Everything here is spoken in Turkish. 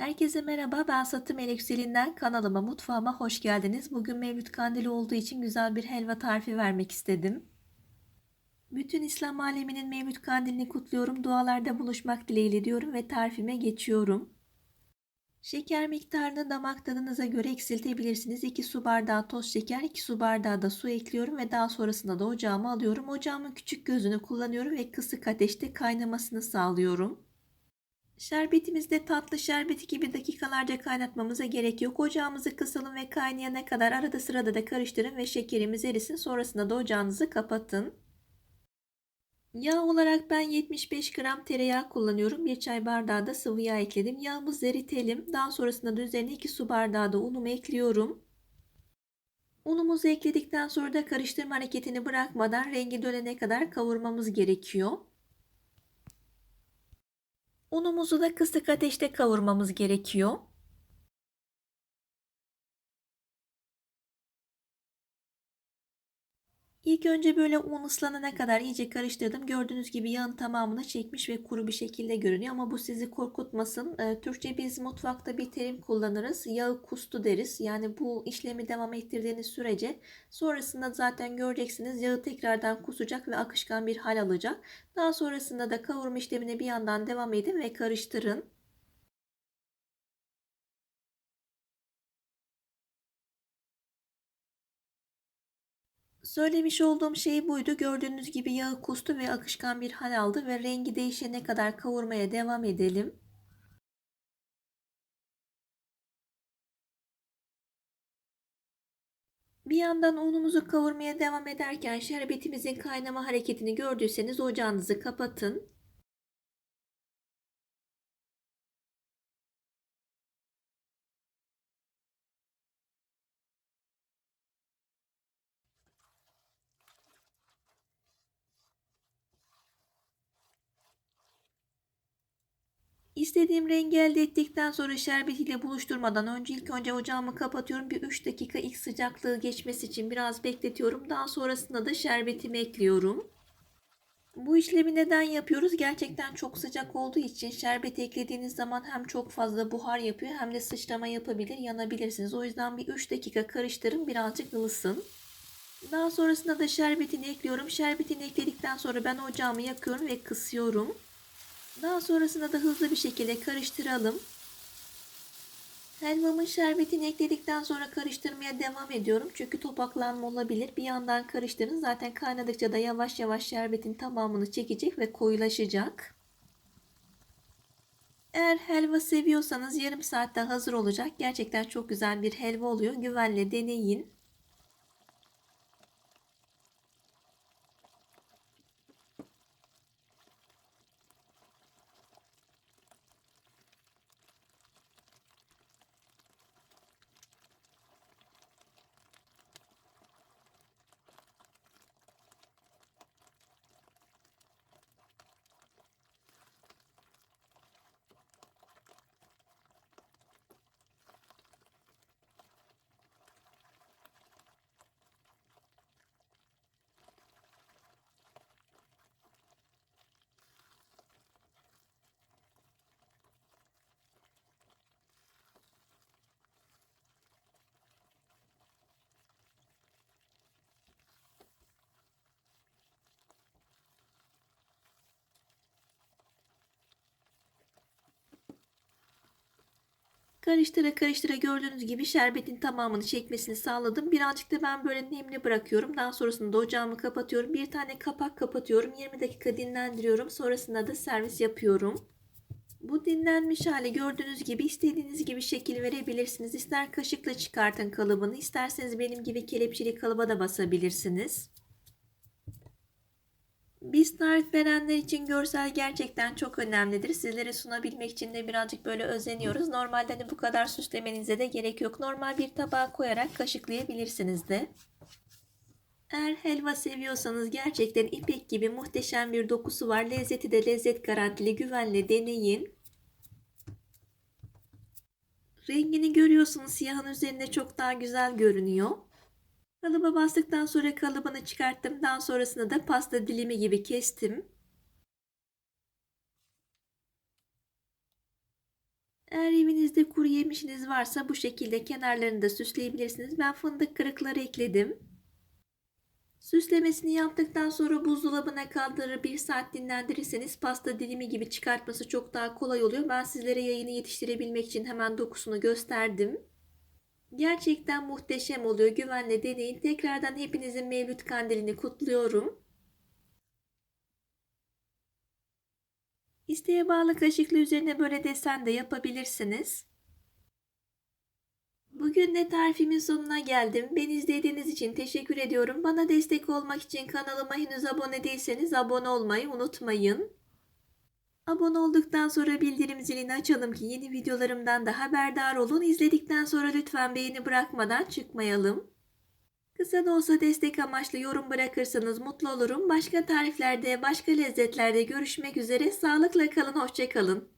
Herkese merhaba, ben Satı Melek Yükselinden kanalıma, mutfağıma hoş geldiniz. Bugün Mevlüt Kandili olduğu için güzel bir helva tarifi vermek istedim. Bütün İslam aleminin Mevlüt Kandilini kutluyorum, dualarda buluşmak dileğiyle diyorum ve tarifime geçiyorum. Şeker miktarını damak tadınıza göre eksiltebilirsiniz. 2 su bardağı toz şeker, 2 su bardağı da su ekliyorum ve daha sonrasında da ocağıma alıyorum. Ocağımın küçük gözünü kullanıyorum ve kısık ateşte kaynamasını sağlıyorum. Şerbetimizde tatlı şerbeti gibi dakikalarca kaynatmamıza gerek yok. Ocağımızı kısalım ve kaynayana kadar arada sırada da karıştırın ve şekerimiz erisin. Sonrasında da ocağınızı kapatın. Yağ olarak ben 75 gram tereyağı kullanıyorum. Bir çay bardağı da sıvı yağ ekledim. Yağımızı eritelim. Daha sonrasında da üzerine 2 su bardağı da unumu ekliyorum. Unumuzu ekledikten sonra da karıştırma hareketini bırakmadan rengi dönene kadar kavurmamız gerekiyor. Unumuzu da kısık ateşte kavurmamız gerekiyor. İlk önce böyle un ıslanana kadar iyice karıştırdım. Gördüğünüz gibi yağın tamamını çekmiş ve kuru bir şekilde görünüyor ama bu sizi korkutmasın. Ee, Türkçe biz mutfakta bir terim kullanırız. Yağı kustu deriz. Yani bu işlemi devam ettirdiğiniz sürece sonrasında zaten göreceksiniz yağı tekrardan kusacak ve akışkan bir hal alacak. Daha sonrasında da kavurma işlemine bir yandan devam edin ve karıştırın. Söylemiş olduğum şey buydu. Gördüğünüz gibi yağı kustu ve akışkan bir hal aldı ve rengi değişene kadar kavurmaya devam edelim. Bir yandan unumuzu kavurmaya devam ederken şerbetimizin kaynama hareketini gördüyseniz ocağınızı kapatın. İstediğim rengi elde ettikten sonra şerbetiyle buluşturmadan önce ilk önce ocağımı kapatıyorum. Bir 3 dakika ilk sıcaklığı geçmesi için biraz bekletiyorum. Daha sonrasında da şerbetimi ekliyorum. Bu işlemi neden yapıyoruz? Gerçekten çok sıcak olduğu için şerbeti eklediğiniz zaman hem çok fazla buhar yapıyor hem de sıçrama yapabilir, yanabilirsiniz. O yüzden bir 3 dakika karıştırın, birazcık ılısın. Daha sonrasında da şerbetini ekliyorum. Şerbetini ekledikten sonra ben ocağımı yakıyorum ve kısıyorum. Daha sonrasında da hızlı bir şekilde karıştıralım. Helvamın şerbetini ekledikten sonra karıştırmaya devam ediyorum. Çünkü topaklanma olabilir. Bir yandan karıştırın. Zaten kaynadıkça da yavaş yavaş şerbetin tamamını çekecek ve koyulaşacak. Eğer helva seviyorsanız yarım saatte hazır olacak. Gerçekten çok güzel bir helva oluyor. Güvenle deneyin. Karıştıra karıştıra gördüğünüz gibi şerbetin tamamını çekmesini sağladım. Birazcık da ben böyle nemli bırakıyorum. Daha sonrasında ocağımı kapatıyorum. Bir tane kapak kapatıyorum. 20 dakika dinlendiriyorum. Sonrasında da servis yapıyorum. Bu dinlenmiş hali gördüğünüz gibi istediğiniz gibi şekil verebilirsiniz. İster kaşıkla çıkartın kalıbını, isterseniz benim gibi kelepçeli kalıba da basabilirsiniz. Biz tarif verenler için görsel gerçekten çok önemlidir. Sizlere sunabilmek için de birazcık böyle özeniyoruz. Normalde de bu kadar süslemenize de gerek yok. Normal bir tabağa koyarak kaşıklayabilirsiniz de. Eğer helva seviyorsanız gerçekten ipek gibi muhteşem bir dokusu var. Lezzeti de lezzet garantili güvenle deneyin. Rengini görüyorsunuz siyahın üzerinde çok daha güzel görünüyor. Kalıba bastıktan sonra kalıbını çıkarttım. Daha sonrasında da pasta dilimi gibi kestim. Eğer evinizde kuru yemişiniz varsa bu şekilde kenarlarını da süsleyebilirsiniz. Ben fındık kırıkları ekledim. Süslemesini yaptıktan sonra buzdolabına kaldırır bir saat dinlendirirseniz pasta dilimi gibi çıkartması çok daha kolay oluyor. Ben sizlere yayını yetiştirebilmek için hemen dokusunu gösterdim. Gerçekten muhteşem oluyor. Güvenle deneyin. Tekrardan hepinizin Mevlüt Kandilini kutluyorum. İsteğe bağlı kaşıkla üzerine böyle desen de yapabilirsiniz. Bugün de tarifimin sonuna geldim. Beni izlediğiniz için teşekkür ediyorum. Bana destek olmak için kanalıma henüz abone değilseniz abone olmayı unutmayın. Abone olduktan sonra bildirim zilini açalım ki yeni videolarımdan da haberdar olun. İzledikten sonra lütfen beğeni bırakmadan çıkmayalım. Kısa da olsa destek amaçlı yorum bırakırsanız mutlu olurum. Başka tariflerde, başka lezzetlerde görüşmek üzere. Sağlıkla kalın, hoşçakalın.